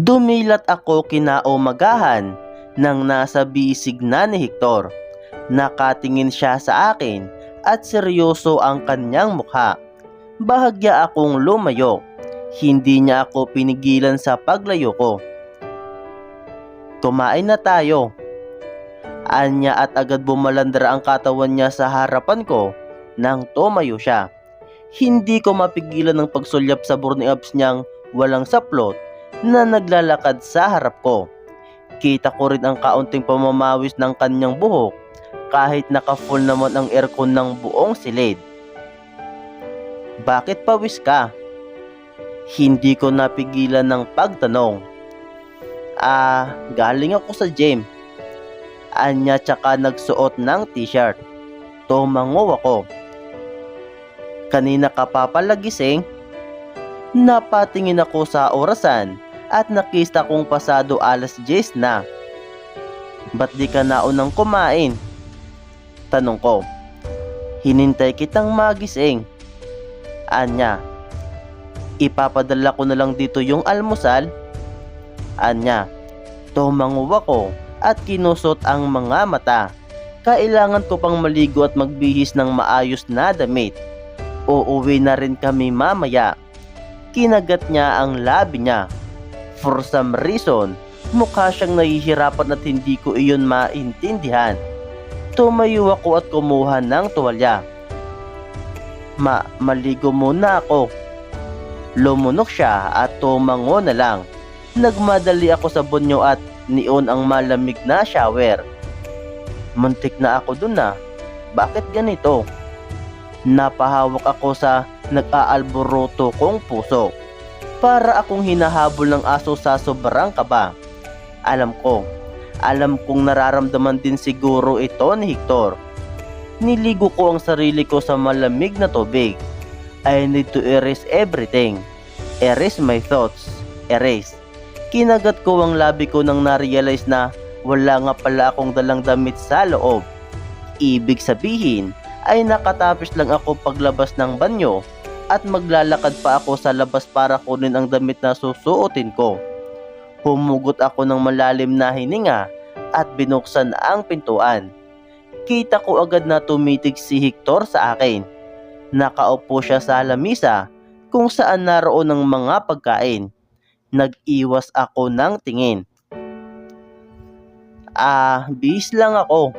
Dumilat ako kinaumagahan nang nasa bisig na ni Hector. Nakatingin siya sa akin at seryoso ang kanyang mukha. Bahagya akong lumayo. Hindi niya ako pinigilan sa paglayo ko. Kumain na tayo. Anya at agad bumalandra ang katawan niya sa harapan ko nang tumayo siya. Hindi ko mapigilan ng pagsulyap sa burning abs niyang walang saplot na naglalakad sa harap ko. Kita ko rin ang kaunting pamamawis ng kanyang buhok kahit naka-full naman ang aircon ng buong silid. Bakit pawis ka? Hindi ko napigilan ng pagtanong. Ah, galing ako sa gym. Anya tsaka nagsuot ng t-shirt. Tumango ako. Kanina ka pa pala gising? Napatingin ako sa orasan at nakita kong pasado alas 10 na. Ba't di ka naunang kumain? Tanong ko. Hinintay kitang magising. Anya. Ipapadala ko na lang dito yung almusal. Anya. Tumango ako at kinusot ang mga mata. Kailangan ko pang maligo at magbihis ng maayos na damit. Uuwi na rin kami mamaya. Kinagat niya ang labi niya. For some reason, mukha siyang nahihirapan at hindi ko iyon maintindihan. Tumayo ako at kumuha ng tuwalya. Ma, maligo muna ako. Lumunok siya at tumango na lang. Nagmadali ako sa bunyo at nion ang malamig na shower. Muntik na ako dun na. Bakit ganito? Napahawak ako sa nag-aalboroto kong puso. Para akong hinahabol ng aso sa sobrang kaba. Alam ko, alam kong nararamdaman din siguro ito ni Hector. Niligo ko ang sarili ko sa malamig na tubig. I need to erase everything. Erase my thoughts. Erase. Kinagat ko ang labi ko nang na-realize na wala nga pala akong dalang damit sa loob. Ibig sabihin ay nakatapos lang ako paglabas ng banyo at maglalakad pa ako sa labas para kunin ang damit na susuotin ko. Humugot ako ng malalim na hininga at binuksan ang pintuan. Kita ko agad na tumitig si Hector sa akin. Nakaupo siya sa lamisa kung saan naroon ang mga pagkain. Nag-iwas ako ng tingin. Ah, bis lang ako.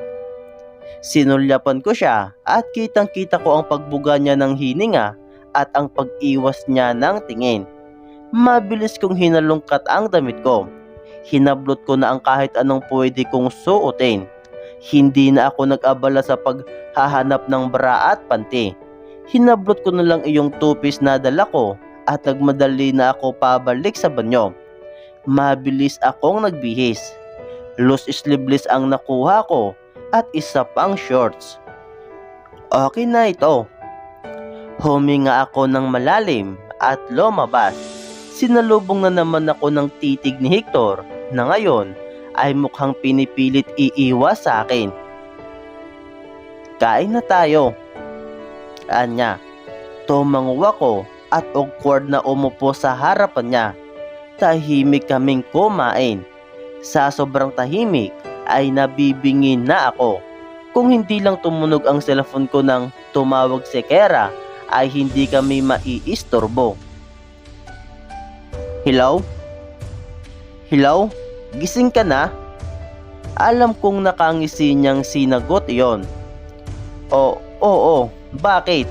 Sinulyapan ko siya at kitang kita ko ang pagbuga niya ng hininga at ang pag-iwas niya ng tingin. Mabilis kong hinalungkat ang damit ko. Hinablot ko na ang kahit anong pwede kong suotin. Hindi na ako nag-abala sa paghahanap ng bra at panty. Hinablot ko na lang iyong tupis na dala ko at nagmadali na ako pabalik sa banyo. Mabilis akong nagbihis. Loose sleeveless ang nakuha ko at isa pang shorts. Okay na ito. Huminga ako ng malalim at lumabas. Sinalubong na naman ako ng titig ni Hector na ngayon ay mukhang pinipilit iiwas sa akin. Kain na tayo. Anya, tumango ako at awkward na umupo sa harapan niya. Tahimik kaming kumain. Sa sobrang tahimik ay nabibingin na ako. Kung hindi lang tumunog ang cellphone ko nang tumawag si Kera, ay hindi kami maiistorbo. Hello? Hello? Gising ka na? Alam kong nakangisi niyang sinagot iyon. O, oo, bakit?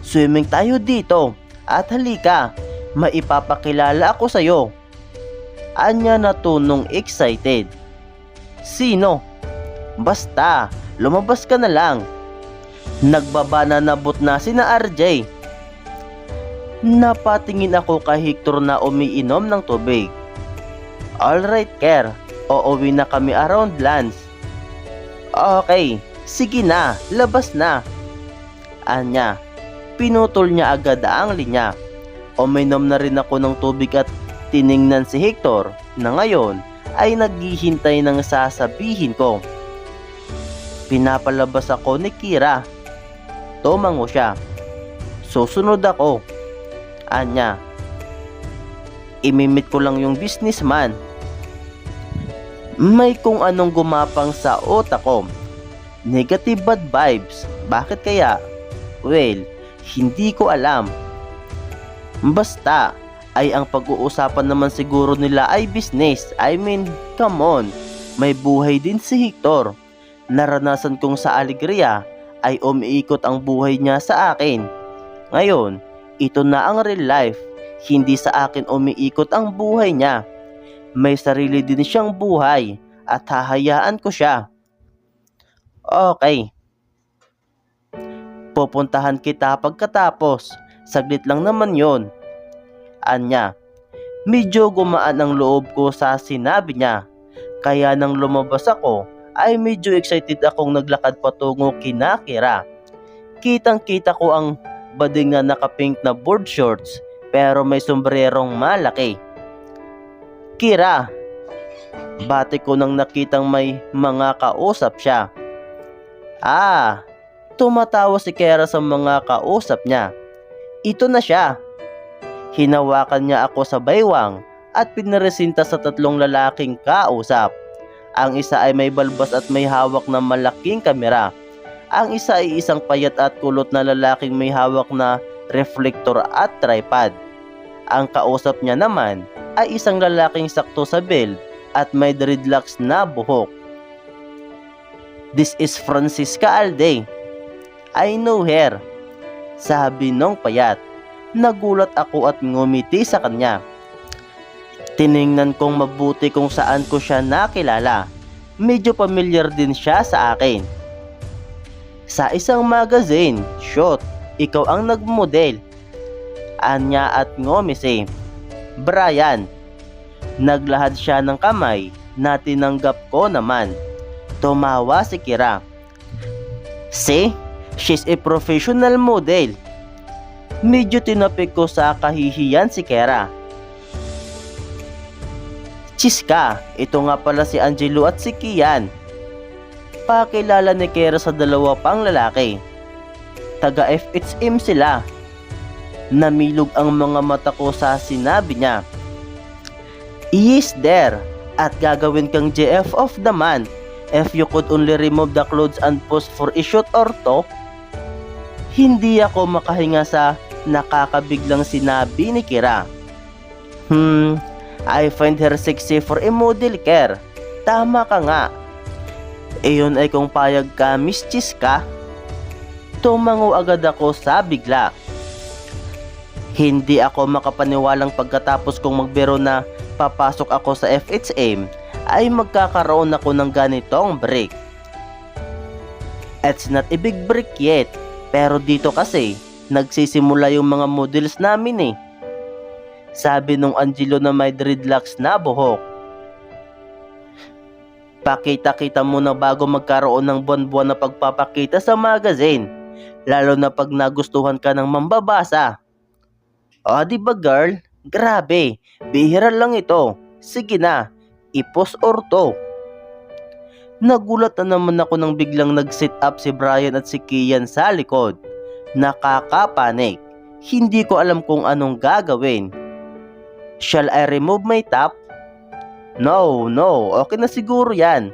Swimming tayo dito at halika, maipapakilala ako sa'yo. Anya natunong excited. Sino? Basta, lumabas ka na lang. Nagbabananabot na sina RJ. Napatingin ako kay Hector na umiinom ng tubig. Alright, Ker. Uuwi na kami around lunch. Okay, sige na, labas na. Anya, pinutol niya agad ang linya. Uminom na rin ako ng tubig at tiningnan si Hector na ngayon ay naghihintay ng sasabihin ko. Pinapalabas ako ni Kira. Tumango siya. Susunod ako. Anya. Imimit ko lang yung businessman. May kung anong gumapang sa utak ko. Negative bad vibes. Bakit kaya? Well, hindi ko alam. Basta, ay ang pag-uusapan naman siguro nila ay business. I mean, come on. May buhay din si Hector. Naranasan kong sa alegria ay umiikot ang buhay niya sa akin. Ngayon, ito na ang real life. Hindi sa akin umiikot ang buhay niya. May sarili din siyang buhay at hahayaan ko siya. Okay. Pupuntahan kita pagkatapos. Saglit lang naman yon. Anya, medyo gumaan ang loob ko sa sinabi niya. Kaya nang lumabas ako, ay medyo excited akong naglakad patungo kina Kira. Kitang kita ko ang bading na nakapink na board shorts pero may sombrerong malaki. Kira, bati ko nang nakitang may mga kausap siya. Ah, tumatawa si Kira sa mga kausap niya. Ito na siya. Hinawakan niya ako sa baywang at pinaresinta sa tatlong lalaking kausap. Ang isa ay may balbas at may hawak na malaking kamera. Ang isa ay isang payat at kulot na lalaking may hawak na reflector at tripod. Ang kausap niya naman ay isang lalaking sakto sa build at may dreadlocks na buhok. This is Francisca Alde. I know her. Sabi nung payat. Nagulat ako at ngumiti sa kanya. Tiningnan kong mabuti kung saan ko siya nakilala. Medyo familiar din siya sa akin. Sa isang magazine, shoot, ikaw ang nagmodel. Anya at ngumisi. Brian, naglahad siya ng kamay na tinanggap ko naman. Tumawa si Kira. See, she's a professional model. Medyo tinapik ko sa kahihiyan si Kera. Chiska, ito nga pala si Angelo at si Kian. Pakilala ni Kera sa dalawa pang lalaki. Taga FHM sila. Namilog ang mga mata ko sa sinabi niya. He is there at gagawin kang JF of the month if you could only remove the clothes and pose for a shoot or two. Hindi ako makahinga sa nakakabiglang sinabi ni Kira. Hmm, I find her sexy for a model care. Tama ka nga. Iyon ay kung payag ka, Miss Chiska. Tumango agad ako sa bigla. Hindi ako makapaniwalang pagkatapos kong magbiro na papasok ako sa FHM ay magkakaroon ako ng ganitong break. It's not a big break yet, pero dito kasi nagsisimula yung mga models namin eh. Sabi nung Angelo na may dreadlocks na buhok. Pakita-kita muna bago magkaroon ng buwan-buwan na pagpapakita sa magazine. Lalo na pag nagustuhan ka ng mambabasa. O di ba girl? Grabe, bihira lang ito. Sige na, ipos or to. Nagulat na naman ako nang biglang nag-sit up si Brian at si Kian sa likod. Nakakapanik. Hindi ko alam kung anong gagawin. Shall I remove my top? No, no. Okay na siguro yan.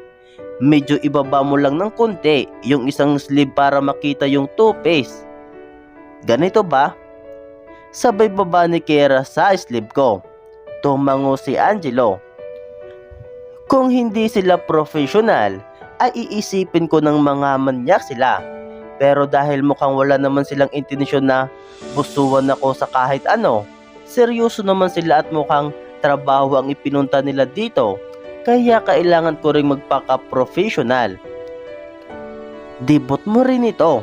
Medyo ibaba mo lang ng konti yung isang sleeve para makita yung two-face. Ganito ba? Sabay baba ni Kera sa sleeve ko. Tumango si Angelo. Kung hindi sila professional, ay iisipin ko ng mga manyak sila. Pero dahil mukhang wala naman silang intensyon na busuan ako sa kahit ano, seryoso naman sila at mukhang trabaho ang ipinunta nila dito. Kaya kailangan ko rin magpaka-professional. Dibot mo rin ito.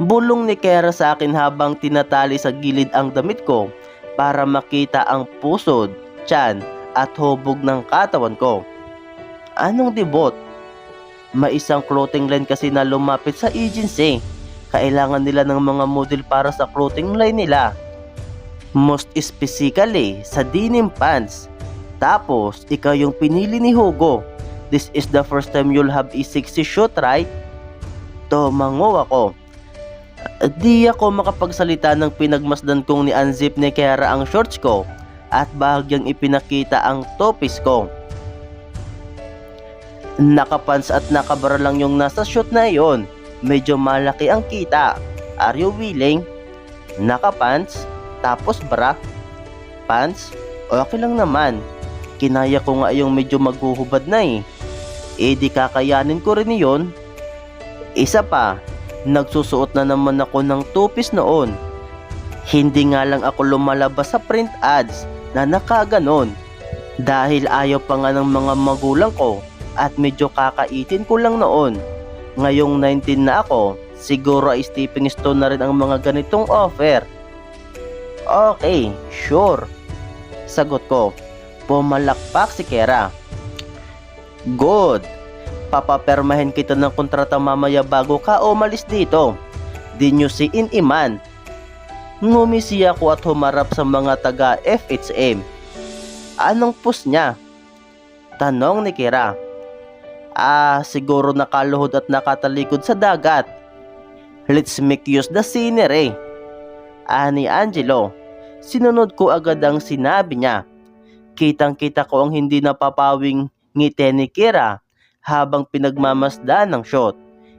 Bulong ni Kera sa akin habang tinatali sa gilid ang damit ko para makita ang pusod, tiyan at hubog ng katawan ko. Anong debot? May isang clothing line kasi na lumapit sa agency. Kailangan nila ng mga model para sa clothing line nila. Most specifically, sa denim pants. Tapos, ikaw yung pinili ni Hugo. This is the first time you'll have a sexy shoot, right? Tumango ako. Di ako makapagsalita ng pinagmasdan kong ni unzip ni Kera ang shorts ko at bahagyang ipinakita ang topis ko. Nakapants at nakabara lang yung nasa shoot na iyon. Medyo malaki ang kita. Are you willing? Nakapants, tapos bra. Pants, okay lang naman. Kinaya ko nga yung medyo maghuhubad na eh. Eh di kakayanin ko rin iyon. Isa pa, nagsusuot na naman ako ng two-piece noon. Hindi nga lang ako lumalabas sa print ads na nakaganon. Dahil ayaw pa nga ng mga magulang ko at medyo kakaitin ko lang noon. Ngayong 19 na ako, siguro ay stepping stone na rin ang mga ganitong offer. Okay, sure. Sagot ko, pumalakpak si Kera. Good. Papapermahin kita ng kontrata mamaya bago ka umalis dito. Di nyo si Iman. Ngumisi ako at humarap sa mga taga FHM. Anong pus niya? Tanong ni Kira. Ah, siguro nakaluhod at nakatalikod sa dagat. Let's make use the scenery. Ani Angelo. Sinunod ko agad ang sinabi niya. Kitang-kita ko ang hindi napapawing ngiti ni Kira habang pinagmamasdan ng shot.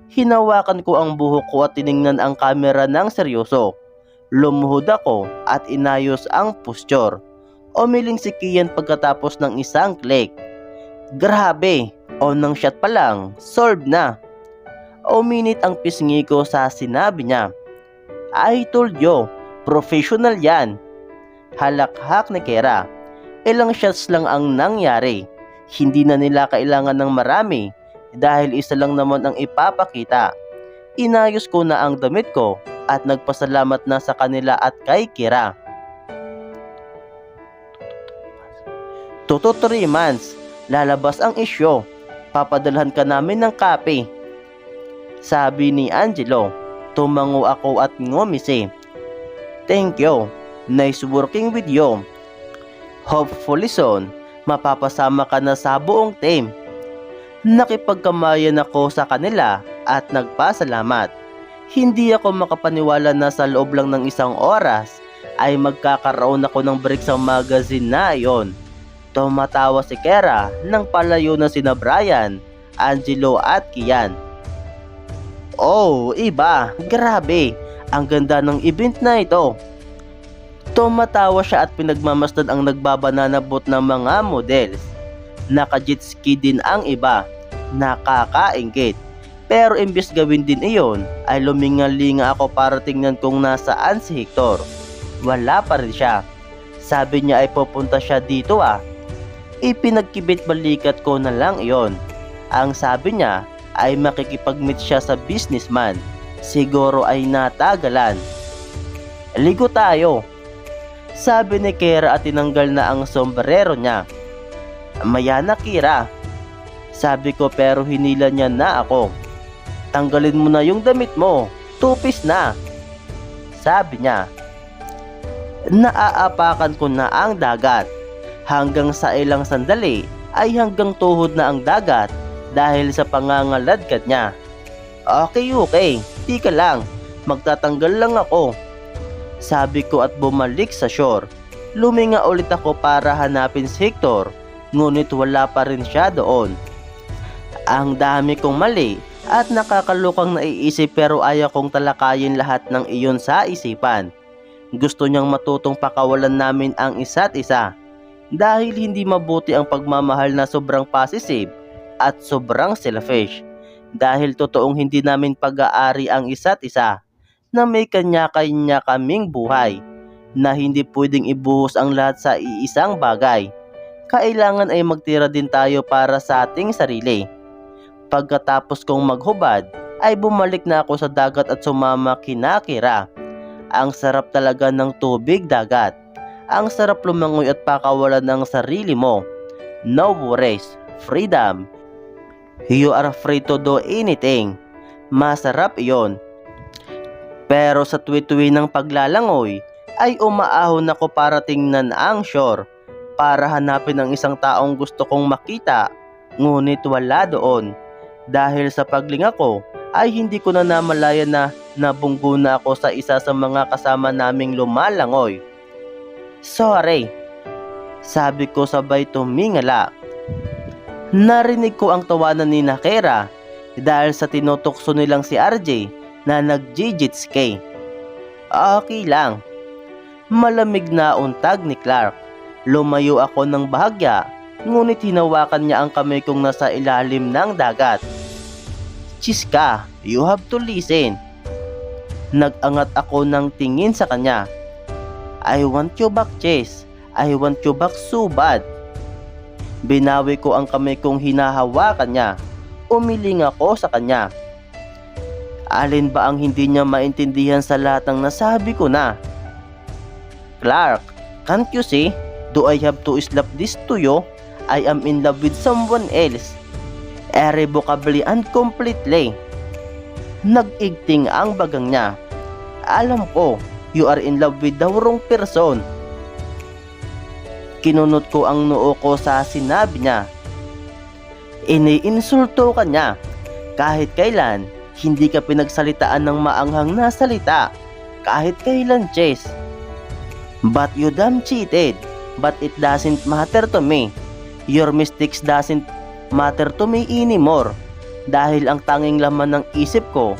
Hinawakan ko ang buhok ko at tiningnan ang kamera ng seryoso. Lumuhod ako at inayos ang posture. Umiling si Kian pagkatapos ng isang click. Grabe, on ng shot pa lang, solved na. Uminit ang pisngi ko sa sinabi niya. I told you, professional yan. Halakhak ni Kera. Ilang shots lang ang nangyari. Hindi na nila kailangan ng marami dahil isa lang naman ang ipapakita. Inayos ko na ang damit ko at nagpasalamat na sa kanila at kay Kira. Toto 3 months, lalabas ang isyo. Papadalhan ka namin ng kape. Sabi ni Angelo, tumango ako at ngumisi. Thank you, nice working with you. Hopefully soon, mapapasama ka na sa buong team. Nakipagkamayan ako sa kanila at nagpasalamat. Hindi ako makapaniwala na sa loob lang ng isang oras ay magkakaroon ako ng break sa magazine na iyon. Tumatawa si Kera nang palayo na sina Brian, Angelo at Kian. Oh, iba, grabe, ang ganda ng event na ito. Tumatawa siya at pinagmamasdan ang nagbabanana boat ng mga models. Naka-jet din ang iba, nakakaingit. Pero imbis gawin din iyon, ay lumingalinga ako para tingnan kung nasaan si Hector. Wala pa rin siya. Sabi niya ay pupunta siya dito ah. Ipinagkibit balikat ko na lang iyon. Ang sabi niya ay makikipag-meet siya sa businessman. Siguro ay natagalan. Ligo tayo. Sabi ni Kira at tinanggal na ang sombrero niya. Maya na Kira. Sabi ko pero hinila niya na ako. Tanggalin mo na yung damit mo. Tupis na. Sabi niya. Naaapakan ko na ang dagat. Hanggang sa ilang sandali ay hanggang tuhod na ang dagat dahil sa pangangaladkad niya. Okay, okay. Tika lang. Magtatanggal lang ako. Sabi ko at bumalik sa shore. Luminga ulit ako para hanapin si Hector, ngunit wala pa rin siya doon. Ang dami kong mali at nakakalukang naiisip pero ayaw kong talakayin lahat ng iyon sa isipan. Gusto niyang matutong pakawalan namin ang isa't isa dahil hindi mabuti ang pagmamahal na sobrang possessive at sobrang selfish dahil totoong hindi namin pag-aari ang isa't isa na may kanya-kanya kaming buhay na hindi pwedeng ibuhos ang lahat sa iisang bagay. Kailangan ay magtira din tayo para sa ating sarili. Pagkatapos kong maghubad, ay bumalik na ako sa dagat at sumama kinakira. Ang sarap talaga ng tubig dagat. Ang sarap lumangoy at pakawalan ng sarili mo. No worries, freedom. You are free to do anything. Masarap iyon. Pero sa tuwi-tuwi ng paglalangoy, ay umaahon ako para tingnan ang shore para hanapin ang isang taong gusto kong makita ngunit wala doon. Dahil sa paglinga ko ay hindi ko na namalaya na nabunggo na ako sa isa sa mga kasama naming lumalangoy. Sorry, Sabi ko sabay tumingala. Narinig ko ang tawanan ni Nakera dahil sa tinutokso nilang si RJ na nag-jijitski. Okay lang. Malamig na untag ni Clark. Lumayo ako ng bahagya, ngunit hinawakan niya ang kamay kong nasa ilalim ng dagat. Chiska, you have to listen. Nag-angat ako ng tingin sa kanya. I want you back, Chase. I want you back so bad. Binawi ko ang kamay kong hinahawakan niya. Umiling ako sa kanya. Alin ba ang hindi niya maintindihan sa lahat ng nasabi ko na? Clark, can't you see? Do I have to slap this to you? I am in love with someone else. Irrevocably and completely. Nag-igting ang bagang niya. Alam ko, you are in love with the wrong person. Kinunot ko ang noo ko sa sinabi niya. Iniinsulto ka niya. Kahit kailan, hindi ka pinagsalitaan ng maanghang na salita. Kahit kailan, Chase. But you damn cheated. But it doesn't matter to me. Your mistakes doesn't matter to me anymore. Dahil ang tanging laman ng isip ko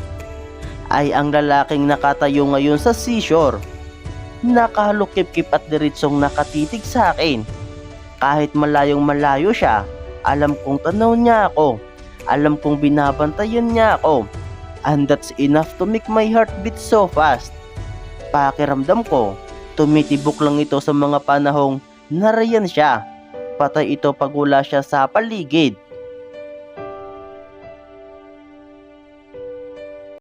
ay ang lalaking nakatayo ngayon sa seashore. Nakahalukip-kip at diritsong nakatitig sa akin. Kahit malayong malayo siya, alam kong tanaw niya ako. Alam kong binabantayan niya ako. And that's enough to make my heart beat so fast. Pakiramdam ko, tumitibok lang ito sa mga panahong narayan siya. Patay ito pag wala siya sa paligid.